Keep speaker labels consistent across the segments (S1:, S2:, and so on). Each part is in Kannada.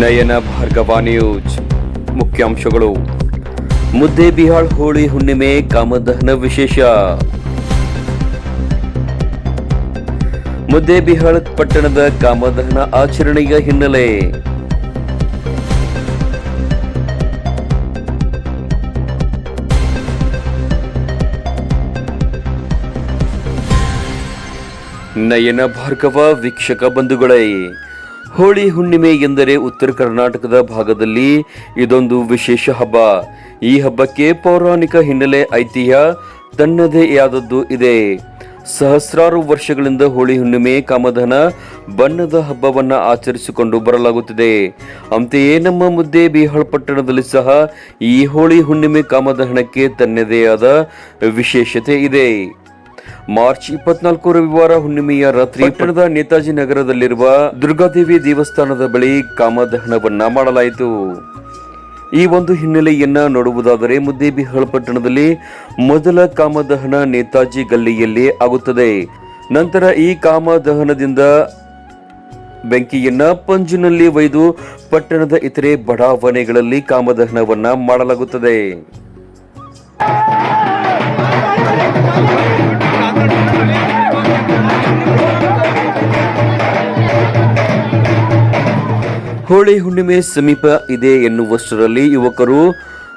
S1: ನಯನ ಭಾರ್ಗವ ನ್ಯೂಸ್ ಮುಖ್ಯಾಂಶಗಳು. ಮುದ್ದೆ ಬಿಹಾಳ್ ಹೋಳಿ ಹುಣ್ಣಿಮೆ ಕಾಮದಹನ ವಿಶೇಷ. ಮುದ್ದೆ ಬಿಹಾಳ್ ಪಟ್ಟಣದ ಕಾಮದಹನ ಆಚರಣೆಯ ಹಿನ್ನೆಲೆ. ನಯನ ಭಾರ್ಗವ ವೀಕ್ಷಕ ಬಂಧುಗಳೇ ಹೋಳಿ ಹುಣ್ಣಿಮೆ ಎಂದರೆ ಉತ್ತರ ಕರ್ನಾಟಕದ ಭಾಗದಲ್ಲಿ ಇದೊಂದು ವಿಶೇಷ ಹಬ್ಬ. ಈ ಹಬ್ಬಕ್ಕೆ ಪೌರಾಣಿಕ ಹಿನ್ನೆಲೆ ಐತಿಹ್ಯ ತನ್ನದೇ ಆದದ್ದು ಇದೆ. ಸಹಸ್ರಾರು ವರ್ಷಗಳಿಂದ ಹೋಳಿ ಹುಣ್ಣಿಮೆ ಕಾಮಧನ ಬಣ್ಣದ ಹಬ್ಬವನ್ನ ಆಚರಿಸಿಕೊಂಡು ಬರಲಾಗುತ್ತಿದೆ. ಅಂತೆಯೇ ನಮ್ಮ ಮುದ್ದೆ ಬಿಹಾಳ್ ಪಟ್ಟಣದಲ್ಲಿ ಸಹ ಈ ಹೋಳಿ ಹುಣ್ಣಿಮೆ ಕಾಮದಹನಕ್ಕೆ ತನ್ನದೇ ಆದ ವಿಶೇಷತೆ ಇದೆ. ಮಾರ್ಚ್ ಇಪ್ಪತ್ನಾಲ್ಕು ರವಿವಾರ ಹುಣ್ಣಿಮೆಯ ರಾತ್ರಿ ಪಟ್ಟಣದ ನೇತಾಜಿ ನಗರದಲ್ಲಿರುವ ದುರ್ಗಾದೇವಿ ದೇವಸ್ಥಾನದ ಬಳಿ ಕಾಮದಹನವನ್ನ ಮಾಡಲಾಯಿತು. ಈ ಒಂದು ಹಿನ್ನೆಲೆಯನ್ನ ನೋಡುವುದಾದರೆ ಮುದ್ದೇಬಿಹಾಳ ಪಟ್ಟಣದಲ್ಲಿ ಮೊದಲ ಕಾಮದಹನ ನೇತಾಜಿ ಗಲ್ಲಿಯಲ್ಲಿ ಆಗುತ್ತದೆ. ನಂತರ ಈ ಕಾಮದಹನದಿಂದ ಬೆಂಕಿಯನ್ನ ಪಂಜಿನಲ್ಲಿ ಒಯ್ದು ಪಟ್ಟಣದ ಇತರೆ ಬಡಾವಣೆಗಳಲ್ಲಿ ಕಾಮದಹನವನ್ನ ಮಾಡಲಾಗುತ್ತದೆ. ಹೋಳಿ ಹುಣ್ಣಿಮೆ ಸಮೀಪ ಇದೆ ಎನ್ನುವಷ್ಟರಲ್ಲಿ ಯುವಕರು,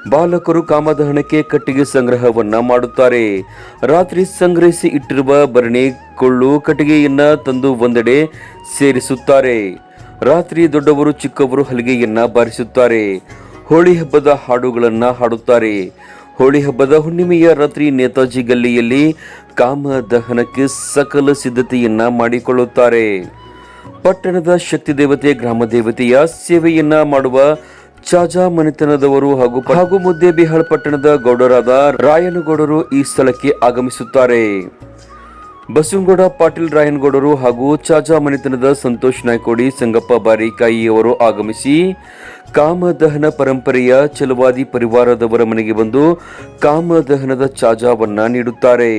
S1: ಬಾಲಕರು ಕಾಮದಹನಕ್ಕೆ ಕಟ್ಟಿಗೆ ಸಂಗ್ರಹವನ್ನ ಮಾಡುತ್ತಾರೆ. ರಾತ್ರಿ ಸಂಗ್ರಹಿಸಿ ಇಟ್ಟಿರುವ ಭರಣಿ ಕೊಳ್ಳು ಕಟ್ಟಿಗೆಯನ್ನ ತಂದು ಒಂದೆಡೆ ಸೇರಿಸುತ್ತಾರೆ. ರಾತ್ರಿ ದೊಡ್ಡವರು ಚಿಕ್ಕವರು ಹಲಿಗೆಯನ್ನ ಬಾರಿಸುತ್ತಾರೆ. ಹೋಳಿ ಹಬ್ಬದ ಹಾಡುಗಳನ್ನ ಹಾಡುತ್ತಾರೆ. ಹೋಳಿ ಹಬ್ಬದ ಹುಣ್ಣಿಮೆಯ ರಾತ್ರಿ ನೇತಾಜಿ ಗಲ್ಲಿಯಲ್ಲಿ ಕಾಮದಹನಕ್ಕೆ ಸಕಲ ಸಿದ್ಧತೆಯನ್ನ ಮಾಡಿಕೊಳ್ಳುತ್ತಾರೆ. ಪಟ್ಟಣದ ಶಕ್ತಿ ದೇವತೆ ಗ್ರಾಮ ದೇವತೆಯ ಸೇವೆಯನ್ನ ಮಾಡುವ ಚಾಜಾ ಮನೆತನದವರು ಹಾಗೂ ಹಾಗೂ ಮುದ್ದೆ ಬಿಹಾಳ್ ಪಟ್ಟಣದ ಗೌಡರಾದ ರಾಯನಗೌಡರು ಈ ಸ್ಥಳಕ್ಕೆ ಆಗಮಿಸುತ್ತಾರೆ. ಬಸವನಗೌಡ ಪಾಟೀಲ್ ರಾಯನಗೌಡರು ಹಾಗೂ ಚಾಜಾ ಮನೆತನದ ಸಂತೋಷ್ ನಾಯ್ಕೋಡಿ, ಸಂಗಪ್ಪ ಬಾರಿಕಾಯಿ ಅವರು ಆಗಮಿಸಿ ಕಾಮದಹನ ಪರಂಪರೆಯ ಚಲವಾದಿ ಪರಿವಾರದವರ ಮನೆಗೆ ಬಂದು ಕಾಮದಹನದ ಚಾಜಾವನ್ನ ನೀಡುತ್ತಾರೆ.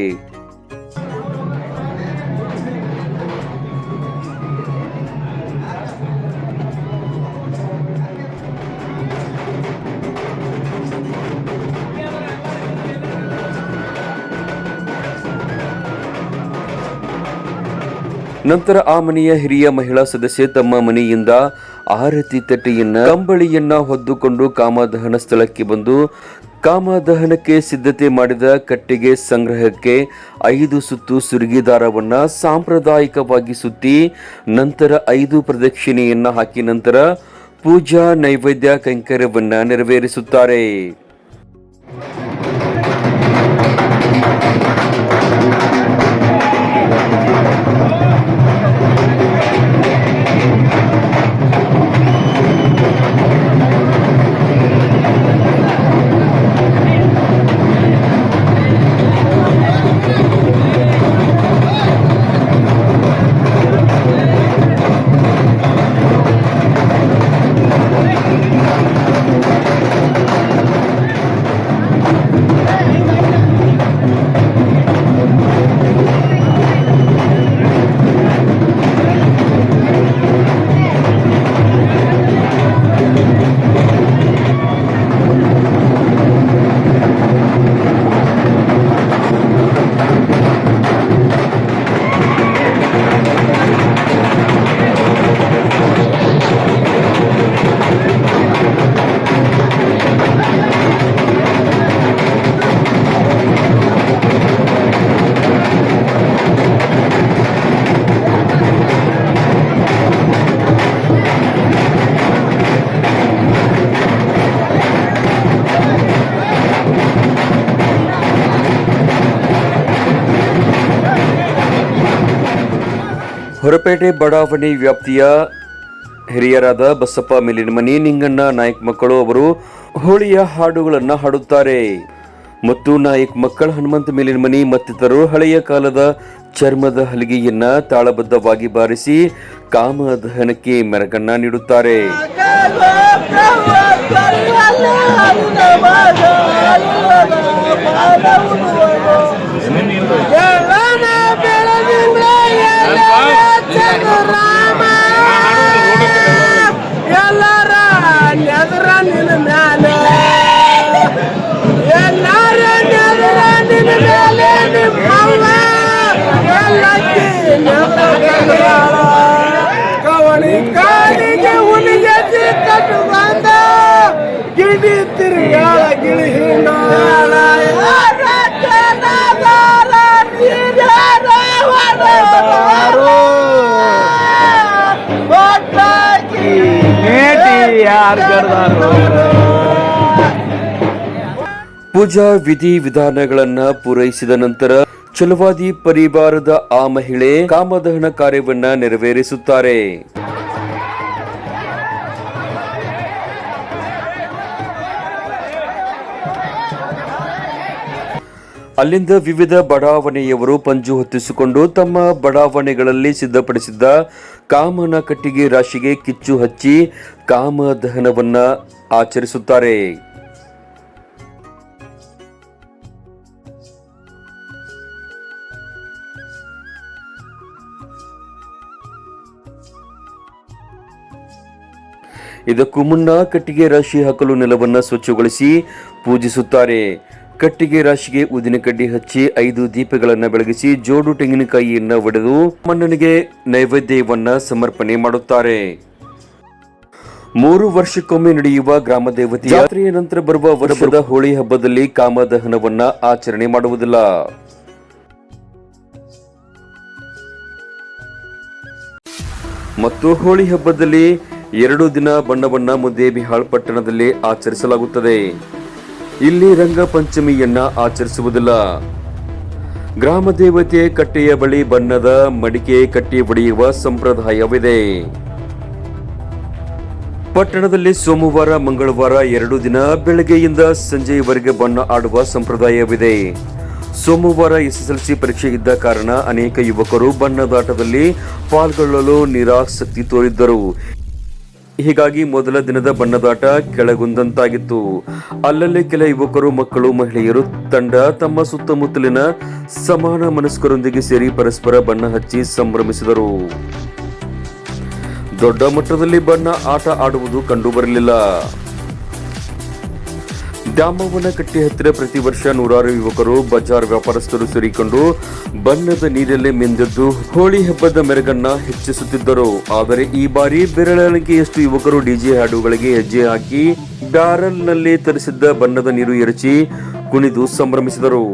S1: ನಂತರ ಆ ಮನೆಯ ಹಿರಿಯ ಮಹಿಳಾ ಸದಸ್ಯೆ ತಮ್ಮ ಮನೆಯಿಂದ ಆರತಿ ತಟ್ಟೆಯನ್ನ ಕಂಬಳಿಯನ್ನ ಹೊದ್ದುಕೊಂಡು ಕಾಮದಹನ ಸ್ಥಳಕ್ಕೆ ಬಂದು ಕಾಮದಹನಕ್ಕೆ ಸಿದ್ಧತೆ ಮಾಡಿದ ಕಟ್ಟಿಗೆ ಸಂಗ್ರಹಕ್ಕೆ ಐದು ಸುತ್ತು ಸುರುಗಿದಾರವನ್ನ ಸಾಂಪ್ರದಾಯಿಕವಾಗಿ ಸುತ್ತಿ ನಂತರ ಐದು ಪ್ರದಕ್ಷಿಣೆಯನ್ನ ಹಾಕಿ ನಂತರ ಪೂಜಾ ನೈವೇದ್ಯ ಕೈಂಕರ್ಯವನ್ನ ನೆರವೇರಿಸುತ್ತಾರೆ. ಹೊರಪೇಟೆ ಬಡಾವಣೆ ವ್ಯಾಪ್ತಿಯ ಹಿರಿಯರಾದ ಬಸಪ್ಪ ಮೇಲಿನಮನಿ ನಿಂಗಣ್ಣ ನಾಯಕ್ ಮಕ್ಕಳು ಅವರು ಹೋಳಿಯ ಹಾಡುಗಳನ್ನು ಹಾಡುತ್ತಾರೆ. ಮತ್ತು ನಾಯಕ್ ಮಕ್ಕಳ ಹನುಮಂತ ಮಿಲಿನಮನಿ ಮತ್ತಿತರರು ಹಳೆಯ ಕಾಲದ ಚರ್ಮದ ಹಲಿಗೆಯನ್ನ ತಾಳಬದ್ಧವಾಗಿ ಬಾರಿಸಿ ಕಾಮದಹನಕ್ಕೆ ಮೆರಗನ್ನ ನೀಡುತ್ತಾರೆ. ಪೂಜಾ ವಿಧಿ ವಿಧಾನಗಳನ್ನ ಪೂರೈಸಿದ ನಂತರ ಛಲವಾದಿ ಪರಿವಾರದ ಆ ಮಹಿಳೆ ಕಾಮದಹನ ಕಾರ್ಯವನ್ನ ನೆರವೇರಿಸುತ್ತಾರೆ. ಅಲ್ಲಿಂದ ವಿವಿಧ ಬಡಾವಣೆಯವರು ಪಂಜು ಹೊತ್ತಿಸಿಕೊಂಡು ತಮ್ಮ ಬಡಾವಣೆಗಳಲ್ಲಿ ಸಿದ್ಧಪಡಿಸಿದ್ದ ಕಾಮನ ಕಟ್ಟಿಗೆ ರಾಶಿಗೆ ಕಿಚ್ಚು ಹಚ್ಚಿ ಕಾಮದಹನವನ್ನ ಆಚರಿಸುತ್ತಾರೆ. ಇದಕ್ಕೂ ಮುನ್ನ ಕಟ್ಟಿಗೆ ರಾಶಿ ಹಾಕಲು ನೆಲವನ್ನ ಸ್ವಚ್ಛಗೊಳಿಸಿ ಪೂಜಿಸುತ್ತಾರೆ. ಕಟ್ಟಿಗೆ ರಾಶಿಗೆ ಉದಿನ ಕಡ್ಡಿ ಹಚ್ಚಿ ಐದು ದೀಪಗಳನ್ನು ಬೆಳಗಿಸಿ ಜೋಡು ತೆಂಗಿನಕಾಯಿಯನ್ನು ಒಡೆದು ಮಣ್ಣನಿಗೆ ನೈವೇದ್ಯವನ್ನ ಸಮರ್ಪಣೆ ಮಾಡುತ್ತಾರೆ. ಮೂರು ವರ್ಷಕ್ಕೊಮ್ಮೆ ನಡೆಯುವ ಗ್ರಾಮ ದೇವತೆ ಯಾತ್ರೆಯ ನಂತರ ಬರುವ ವರ್ಷದ ಹೋಳಿ ಹಬ್ಬದಲ್ಲಿ ಕಾಮದಹನವನ್ನ ಆಚರಣೆ ಮಾಡುವುದಿಲ್ಲ. ಮತ್ತು ಹೋಳಿ ಹಬ್ಬದಲ್ಲಿ ಎರಡು ದಿನ ಬಣ್ಣವನ್ನ ಮುದ್ದೇಬಿಹಾಳ್ ಪಟ್ಟಣದಲ್ಲಿ ಆಚರಿಸಲಾಗುತ್ತದೆ. ಇಲ್ಲಿ ರಂಗ ಪಂಚಮಿಯನ್ನ ಆಚರಿಸುವುದಿಲ್ಲ. ಗ್ರಾಮ ದೇವತೆ ಕಟ್ಟೆಯ ಬಳಿ ಬಣ್ಣದ ಮಡಿಕೆ ಕಟ್ಟಿ ಬಡಿಯುವ ಸಂಪ್ರದಾಯವಿದೆ. ಪಟ್ಟಣದಲ್ಲಿ ಸೋಮವಾರ, ಮಂಗಳವಾರ ಎರಡು ದಿನ ಬೆಳಗ್ಗೆಯಿಂದ ಸಂಜೆಯವರೆಗೆ ಬಣ್ಣ ಆಡುವ ಸಂಪ್ರದಾಯವಿದೆ. ಸೋಮವಾರ ಎಸ್ಎಸ್ಎಲ್ಸಿ ಪರೀಕ್ಷೆ ಇದ್ದ ಕಾರಣ ಅನೇಕ ಯುವಕರು ಬಣ್ಣದಾಟದಲ್ಲಿ ಪಾಲ್ಗೊಳ್ಳಲು ನಿರಾಸಕ್ತಿ ತೋರಿದ್ದರು. ಹೀಗಾಗಿ ಮೊದಲ ದಿನದ ಬಣ್ಣದಾಟ ಕೆಳಗುಂದಂತಾಗಿತ್ತು. ಅಲ್ಲಲ್ಲಿ ಕೆಲ ಯುವಕರು, ಮಕ್ಕಳು, ಮಹಿಳೆಯರು ತಂಡ ತಮ್ಮ ಸುತ್ತಮುತ್ತಲಿನ ಸಮಾನ ಮನಸ್ಕರೊಂದಿಗೆ ಸೇರಿ ಪರಸ್ಪರ ಬಣ್ಣ ಹಚ್ಚಿ ಸಂಭ್ರಮಿಸಿದರು. ದೊಡ್ಡ ಮಟ್ಟದಲ್ಲಿ ಬಣ್ಣ ಆಟ ಆಡುವುದು ಕಂಡುಬರಲಿಲ್ಲ. ದ್ಯಾಮವ್ವನ ಕಟ್ಟಿ ಹತ್ತಿರ ಪ್ರತಿ ವರ್ಷ ನೂರಾರು ಯುವಕರು ಬಜಾರ್ ವ್ಯಾಪಾರಸ್ಥರು ಸೇರಿಕೊಂಡು ಬಣ್ಣದ ನೀರಲ್ಲೇ ಮಿಂದೆದ್ದು ಹೋಳಿ ಹಬ್ಬದ ಮೆರಗನ್ನ ಹೆಚ್ಚಿಸುತ್ತಿದ್ದರು. ಆದರೆ ಈ ಬಾರಿ ಬೆರಳಿಕೆಯಷ್ಟು ಯುವಕರು ಡಿಜೆ ಹಾಡುಗಳಿಗೆ ಹೆಜ್ಜೆ ಹಾಕಿ ಬ್ಯಾರಲ್ನಲ್ಲಿ ತರಿಸಿದ್ದ ಬಣ್ಣದ ನೀರು ಎರಚಿ ಕುಣಿದು ಸಂಭ್ರಮಿಸಿದರು.